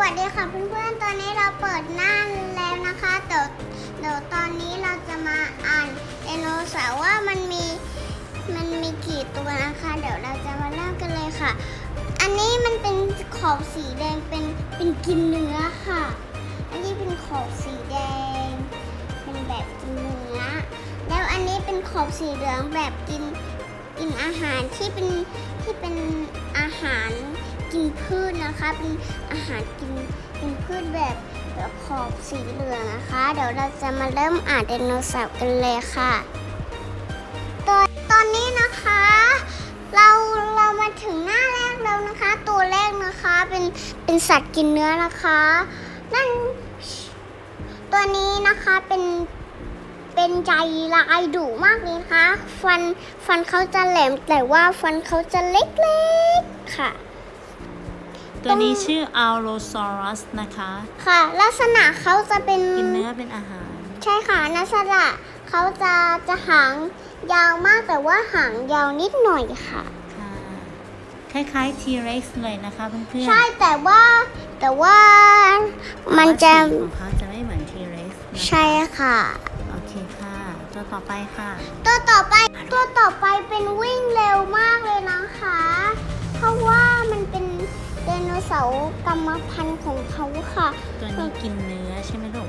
วัสดีค่ะเพื่อนๆ ตอนนี้เราเปิดหน้าแล้วนะคะ เดี๋ยวเดี๋ยวตอนนี้เราจะมาอ่านไดโนเสาร์ว่ามันมีมันมีกี่ตัวนะคะ เดี๋ยวเราจะมาเริ่มกันเลยค่ะ อันนี้มันเป็นขอบสีแดงเป็นเป็นกินเนื้อค่ะ อันนี้เป็นขอบสีแดง เป็นแบบกินเนื้อ แล้วอันนี้เป็นขอบสีเหลืองแบบกินกินอาหารที่เป็นที่เป็นอาหาร กินพืชนะคะ เป็นอาหารกินกินพืชแบบแบบขอบสีเหลืองนะคะ เดี๋ยวเราจะมาเริ่มอ่านไดโนเสาร์กันเลยค่ะตอนตอนนี้นะคะ เราเรามาถึงหน้าแรกแล้วนะคะ ตัวแรกนะคะเป็นเป็นสัตว์กินเนื้อนะคะ นั่นตัวนี้นะคะเป็นเป็นใจลายดุมากเลยนะคะ ฟันฟันเขาจะแหลมแต่ว่าฟันเขาจะเล็กๆค่ะ ตัวนี้ชื่อ Allosaurus นะคะ ค่ะ ลักษณะเขาจะเป็นกินเนื้อเป็นอาหาร ใช่ค่ะลักษณะเขาจะจะหางยาวมากแต่ว่าหางยาวนิดหน่อยค่ะค่ะคล้ายๆ T-Rex เลยนะคะเพื่อนๆใช่แต่ว่าแต่ว่ามันจะแต่ว่าสีของเขาจะไม่เหมือน T-Rex นะคะใช่ค่ะ โอเคค่ะ ตัวต่อไปค่ะ ตัวต่อไปตัวต่อไปเป็นวิ่ โนเสาร์กรรมพันธุ์ของเขาค่ะ ตัวนี้กินเนื้อใช่ไหมลูก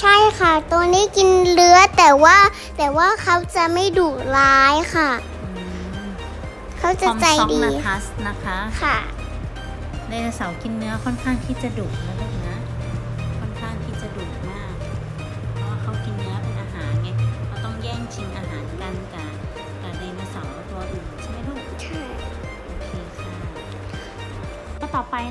ใช่ค่ะ ตัวนี้กินเลือแต่ว่า แต่ว่าเขาจะไม่ดุร้ายค่ะอืมเขาจะใจดีนาทัสนะคะค่ะไดโนเสาร์กินเนื้อค่อนข้างที่จะดุนะลูกนะ ค่อนข้างที่จะดุมาก เพราะว่าเขากินเนื้อเป็นอาหารไงเขาต้องแย่งชิงอาหารกันกับ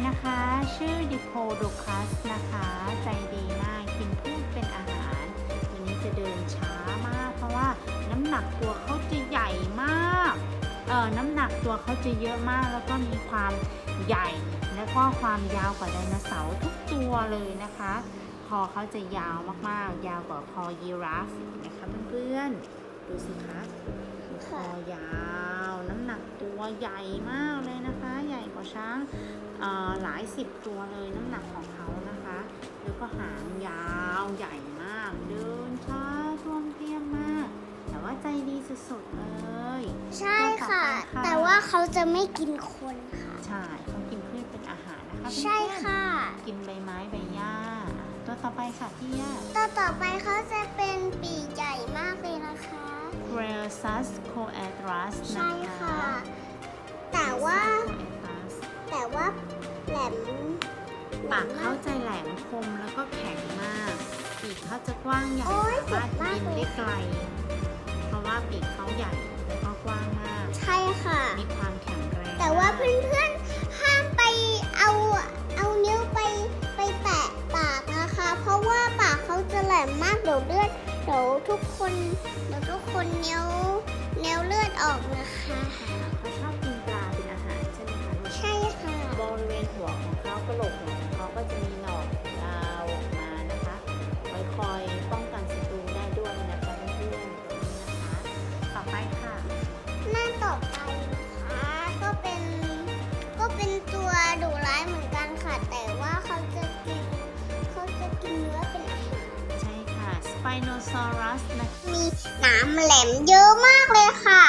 นะคะ ชื่อดิโพโดคัสนะคะ ใจดีมากกินพืชเป็นอาหารตัวนี้จะเดินช้ามาก เพราะว่าน้ำหนักตัวเขาจะใหญ่มากเออน้ำหนักตัวเขาจะเยอะมาก แล้วก็มีความใหญ่ และก็ความยาวกว่าไดโนเสาร์ทุกตัวเลยนะคะคอเขาจะยาวมากๆ ยาวกว่าคอยีราฟนะคะเพื่อนๆ ดูสิคะคอยาว น้ำหนักตัวใหญ่มากเลยนะคะ ใหญ่กว่าช้างเอ่อหลายสิบตัวเลยน้ำหนักของเขานะคะ แล้วก็หางยาวใหญ่มาก เดินช้าท่วมเทียมมาก แต่ว่าใจดีสุดๆเลยใช่ค่ะต่อไปค่ะ แต่ว่าเขาจะไม่กินคนค่ะ ใช่เขากินพืชเป็นอาหารนะคะใช่เพื่อนๆค่ะ กินใบไม้ใบหญ้าอะตัวต่อไปค่ะพี่ย่าตัวต่อไปเขาจะเป็นปีกใหญ่มากเลยนะคะ c r e o s u s coatras ใช่นะคะ ค่ะ แต่ว่า Coatras แต่ว่าแหลมปากเขาจะแหลมคมแล้วก็แข็งมาก ปีกเขาจะกว้างใหญ่โอ๊ยสามารถเจ็บมากบินเลยได้ไกล เพราะว่าปีกเขาใหญ่แล้วก็กว้างมาก ใช่ค่ะ มีความแข็งแรงแต่ว่าเมกพื่อนๆ ห้ามไปเอาเอานิ้วไปไปแตะปากนะคะ เพราะว่าปากเขาจะแหลมมากเดี๋ยวเลือด เดี๋ยวทุกคนเดี๋ยวทุกคนนิ้วนิ้วเลือดออกนะคะ เขาชอบกินปลาเป็นอาหารใช่ไหมคะลูกใช่ค่ะบริเวณหัวของเขากระโหลกหัวของเขาก็จะมีหนอกยาวออกมานะคะไว้คอยป้องกันศัตรูได้ด้วยนะคะเพื่อนๆตรงนี้นะคะ ต่อไปค่ะ หน้าต่อไปนะคะก็เป็นก็เป็นตัวดุร้ายเหมือนกันค่ะ แต่ว่าเขาจะกินเขาจะกินเนื้อ ค่ะ Spinosaurus นะคะมีหนามแหลมเยอะมากเลยค่ะ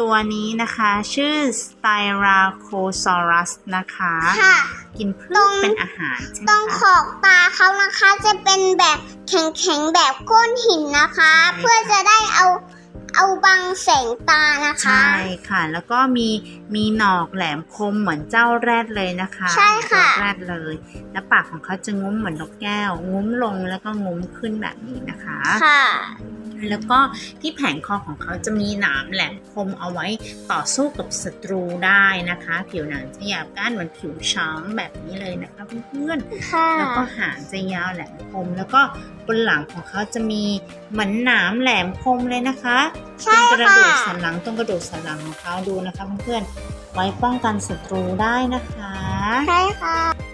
ตัวนี้นะคะชื่อ Styracosaurus นะคะ ค่ะ กินพืตรชงเป็นอาหารใช่ไหมตรงขคะอบตาเขานะคะจะเป็นแบบแข็งๆแบบก้อนหินนะคะใช่ค่ะเพื่อจะได้เอา เอาบังแสงตานะคะ ใช่ค่ะ แล้วก็มีมีหนอกแหลมคมเหมือนเจ้าแรดเลยนะคะ ใช่ค่ะเหมือนแรดเลย แล้วปากของเขาจะงุ้มเหมือนนกแก้ว งุ้มลงแล้วก็งุ้มขึ้นแบบนี้นะคะ ค่ะ แล้วก็ที่แผงคอของเขาจะมีหนามแหลมคมเอาไว้ต่อสู้กับศัตรูได้นะคะ ผิวหนังจะหยาบก้านเหมือนผิวช้างแบบนี้เลยนะคะเพื่อนๆแล้วก็หางจะยาวแหลมคม แล้วก็บนหลังของเขาจะมีเหมือนหนามแหลมคมเลยนะคะตรงกระดูกสันหลังตรงกระดูกสันหลังของเขาดูนะคะเพื่อนๆไว้ป้องกันศัตรูได้นะคะ ใช่ค่ะ